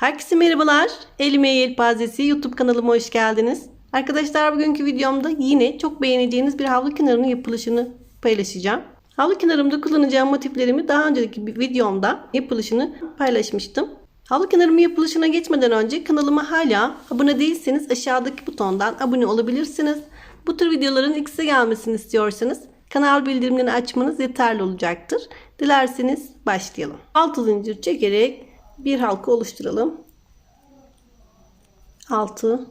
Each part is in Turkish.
Herkese merhabalar. Elime Yelpazesi YouTube kanalıma hoş geldiniz. Arkadaşlar bugünkü videomda yine çok beğeneceğiniz bir havlu kenarının yapılışını paylaşacağım. Havlu kenarımda kullanacağım motiflerimi daha önceki bir videomda yapılışını paylaşmıştım. Havlu kenarımın yapılışına geçmeden önce kanalıma hala abone değilseniz aşağıdaki butondan abone olabilirsiniz. Bu tür videoların ilk size gelmesini istiyorsanız kanal bildirimlerini açmanız yeterli olacaktır. Dilerseniz başlayalım. 6 zincir çekerek bir halka oluşturalım. 6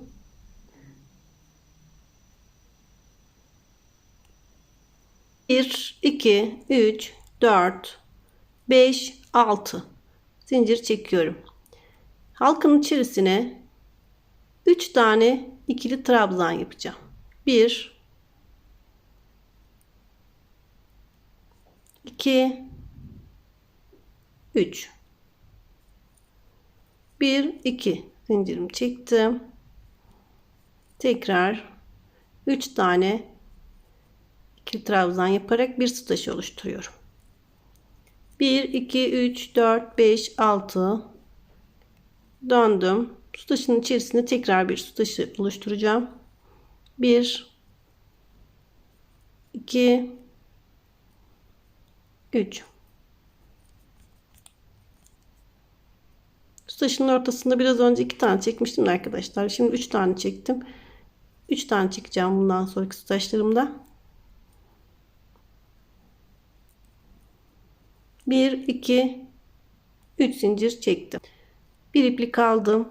1 2 3 4 5 6 zincir çekiyorum. Halkanın içerisine 3 tane ikili trabzan yapacağım. 1 2 3 1 2 zincirimi çektim. Tekrar 3 tane ikili trabzan yaparak bir taşı oluşturuyorum. 1 2 3 4 5 6 döndüm. Su içerisinde tekrar bir su oluşturacağım. 1 2 3 taşının ortasında biraz önce iki tane çekmiştim arkadaşlar. Şimdi üç tane çektim. Üç tane çekeceğim bundan sonraki su taşlarımda. Bir, iki, üç zincir çektim. Bir iplik aldım.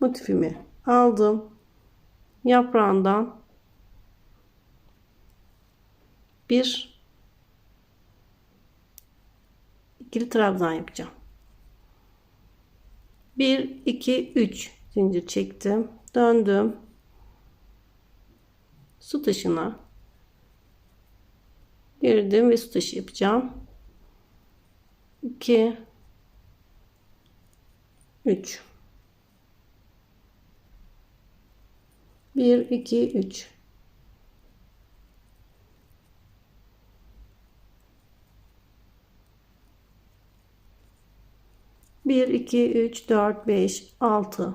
Motifimi aldım. Yaprağından bir ikili trabzan yapacağım. 1 2 3 zincir çektim. Döndüm. Su taşına girdim ve su taşı yapacağım. 2 3 1 2 3 1 2 3 4 5 6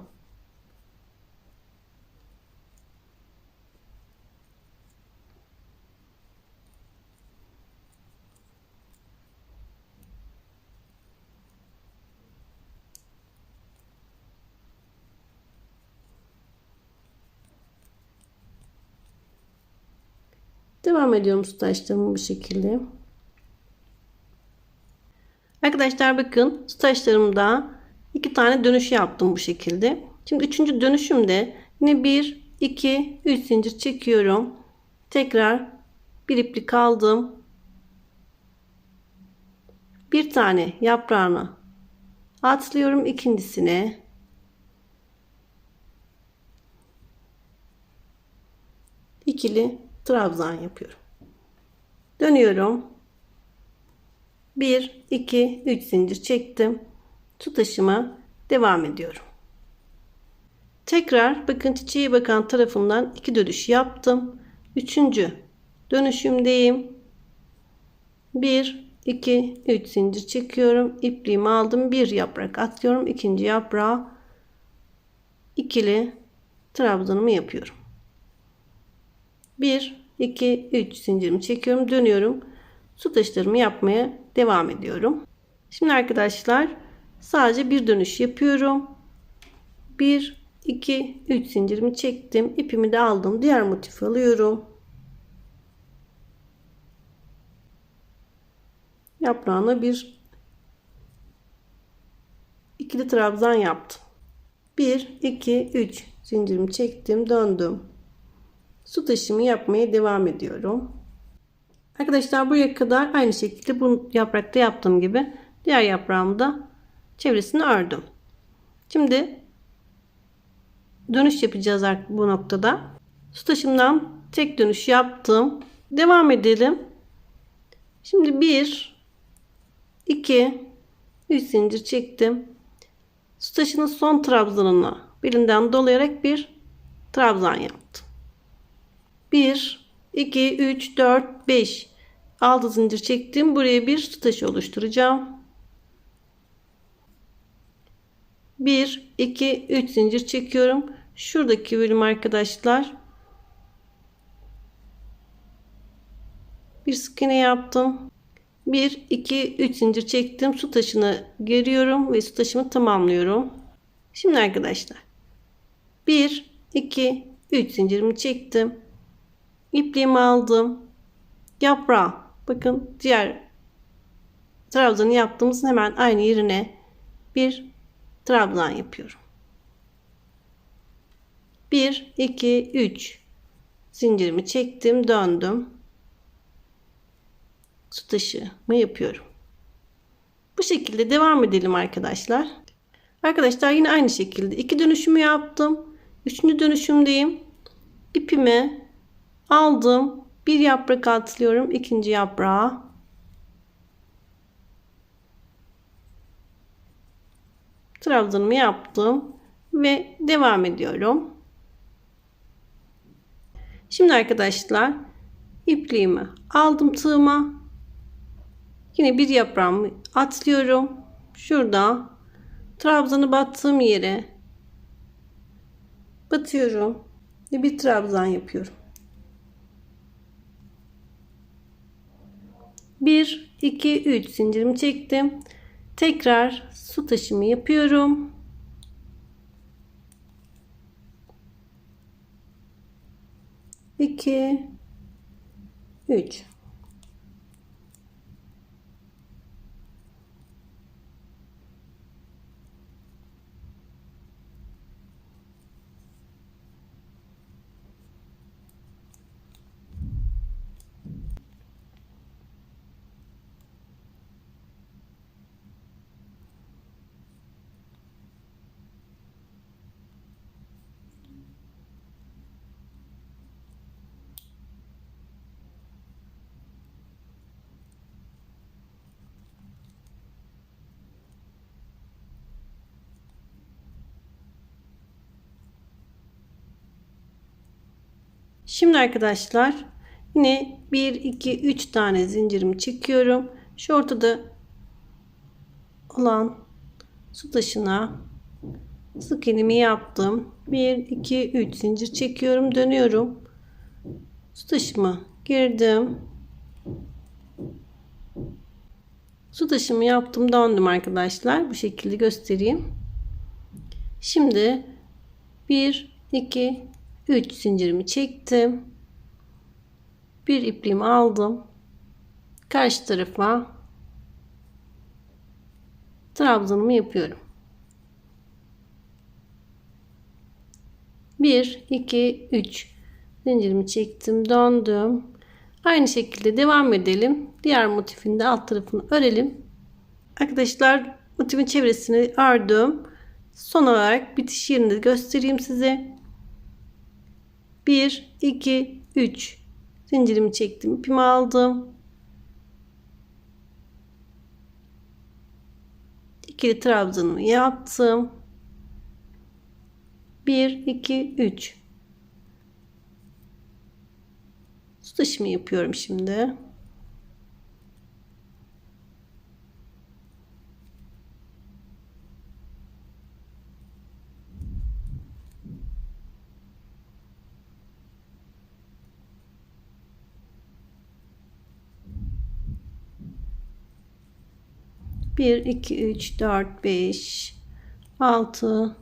Devam ediyorum su taşlarımı bu şekilde. Arkadaşlar bakın su taşlarımda iki tane dönüş yaptım bu şekilde. Şimdi üçüncü dönüşümde yine bir, iki, üç zincir çekiyorum. Tekrar bir iplik aldım. Bir tane yaprağını atlıyorum ikincisine. ikili trabzan yapıyorum. Dönüyorum. 1 2 3 zincir çektim. Su taşıma devam ediyorum. Tekrar bakın çiçeğe bakan tarafından iki dönüş yaptım. Üçüncü dönüşümdeyim. 1 2 3 zincir çekiyorum. İpliğimi aldım. Bir yaprak atıyorum. ikinci yaprağı ikili trabzanımı yapıyorum. 1 2 3 zincirimi çekiyorum. Dönüyorum. Su taşlarımı yapmaya devam ediyorum. Şimdi arkadaşlar sadece bir dönüş yapıyorum. 1 2 3 zincirimi çektim. ipimi de aldım. Diğer motifi alıyorum. Yaprağına bir ikili trabzan yaptım. 1 2 3 zincirimi çektim, döndüm. Su taşımı yapmaya devam ediyorum. Arkadaşlar buraya kadar aynı şekilde bu yaprakta yaptığım gibi diğer yaprağımı da çevresini ördüm. Şimdi dönüş yapacağız bu noktada. Su taşımdan tek dönüş yaptım. Devam edelim. Şimdi 1 2 3 zincir çektim. Su taşının son trabzanına birinden dolayarak bir trabzan yaptım. 1 2, 3, 4, 5. 6 zincir çektim. Buraya bir su taşı oluşturacağım. 1 2 3 zincir çekiyorum. Şuradaki bölüm arkadaşlar bir sık iğne yaptım. 1 2 3 zincir çektim. Su taşını geriyorum ve su taşımı tamamlıyorum. Şimdi arkadaşlar 1 2 3 zincirimi çektim. İpliğimi aldım. Yaprağı bakın diğer trabzanı yaptığımız hemen aynı yerine bir trabzan yapıyorum. 1 2 3 zincirimi çektim, döndüm. Su taşımı yapıyorum. Bu şekilde devam edelim arkadaşlar. Arkadaşlar yine aynı şekilde iki dönüşümü yaptım. Üçüncü dönüşümdeyim. İpimi aldım. Bir yaprak atlıyorum. ikinci yaprağa. Trabzanımı yaptım ve devam ediyorum. Şimdi arkadaşlar ipliğimi aldım tığıma. Yine bir yaprağımı atlıyorum. Şurada trabzanı battığım yere batıyorum ve bir trabzan yapıyorum. 1 2 3 zincirimi çektim. Tekrar su taşımı yapıyorum. İki, üç. Şimdi arkadaşlar yine 1 2 3 tane zincirimi çekiyorum. Şu ortada olan su taşına sık iğnemi yaptım. 1 2 3 zincir çekiyorum, dönüyorum. Su taşıma girdim. Su taşımı yaptım, döndüm arkadaşlar. Bu şekilde göstereyim. Şimdi 1 2 3 zincirimi çektim. Bir ipliğimi aldım. Karşı tarafa trabzanımı yapıyorum. 1 2 3 zincirimi çektim, döndüm. Aynı şekilde devam edelim. Diğer motifin de alt tarafını örelim. Arkadaşlar motifin çevresini ördüm. Son olarak bitiş yerini göstereyim size. 1 2 3 zincirimi çektim ipimi aldım. İkili trabzanımı yaptım. 1 2 3 su taşımı yapıyorum şimdi 1 2 3 4 5 6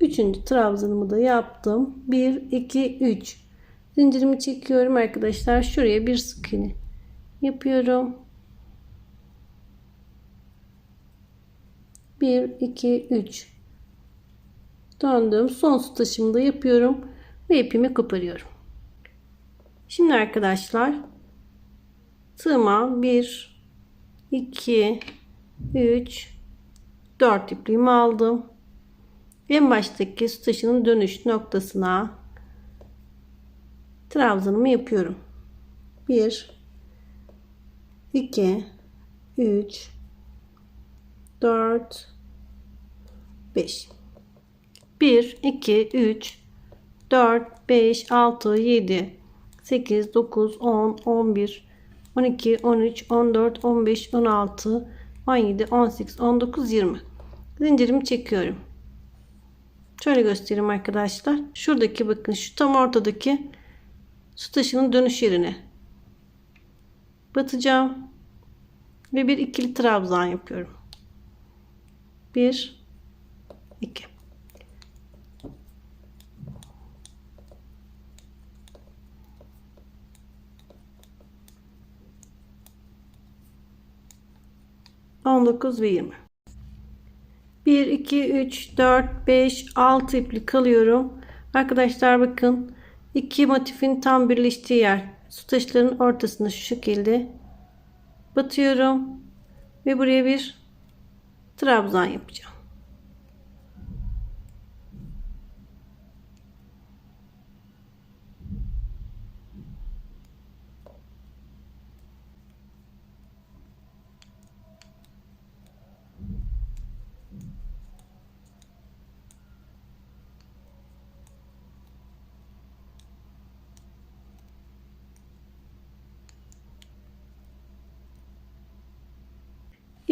Üçüncü trabzanımı da yaptım. 1 2 3 zincirimi çekiyorum arkadaşlar. Şuraya bir sık iğne yapıyorum. 1 2 3 döndüm. Son su taşımı da yapıyorum ve ipimi koparıyorum. Şimdi arkadaşlar tığıma 1 2 3 4 ipliğimi aldım. En baştaki su taşının dönüş noktasına trabzanımı yapıyorum. 1 2 3 4 5 1 2 3 4 5 6 7 8 9 10 11 12 13 14 15 16 17 18 19 20 zincirimi çekiyorum. Şöyle göstereyim arkadaşlar. Şuradaki bakın şu tam ortadaki su taşının dönüş yerine batacağım ve bir ikili trabzan yapıyorum. 1 2 19 ve 20 1 2 3 4 5 6 iplik kalıyorum. Arkadaşlar bakın iki motifin tam birleştiği yer. Su taşlarının ortasında şu şekilde batıyorum ve buraya bir trabzan yapacağım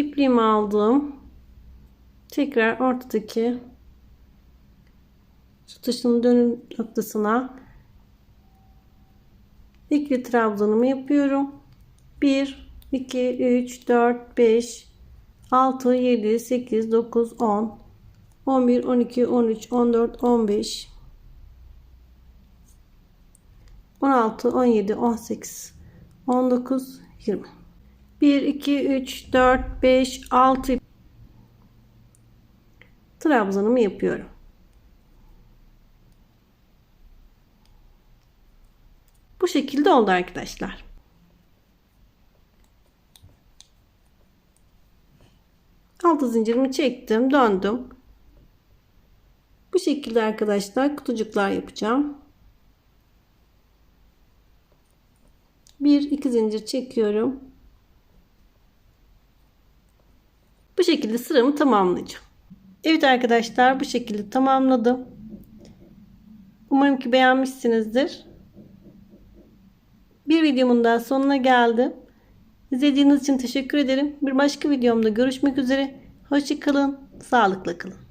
ipliğimi aldım. Tekrar ortadaki taşının dönüm noktasına ikili trabzanımı yapıyorum. 1 2 3 4 5 6 7 8 9 10 11 12 13 14 15 16 17 18 19 20 1 2 3 4 5 6 trabzanımı yapıyorum. Bu şekilde oldu arkadaşlar. Altı zincirimi çektim, döndüm. Bu şekilde arkadaşlar kutucuklar yapacağım. Bir iki zincir çekiyorum. Bu şekilde sıramı tamamlayacağım. Evet arkadaşlar bu şekilde tamamladım. Umarım ki beğenmişsinizdir. Bir videomun daha sonuna geldim. İzlediğiniz için teşekkür ederim. Bir başka videomda görüşmek üzere. Hoşçakalın. Sağlıkla kalın.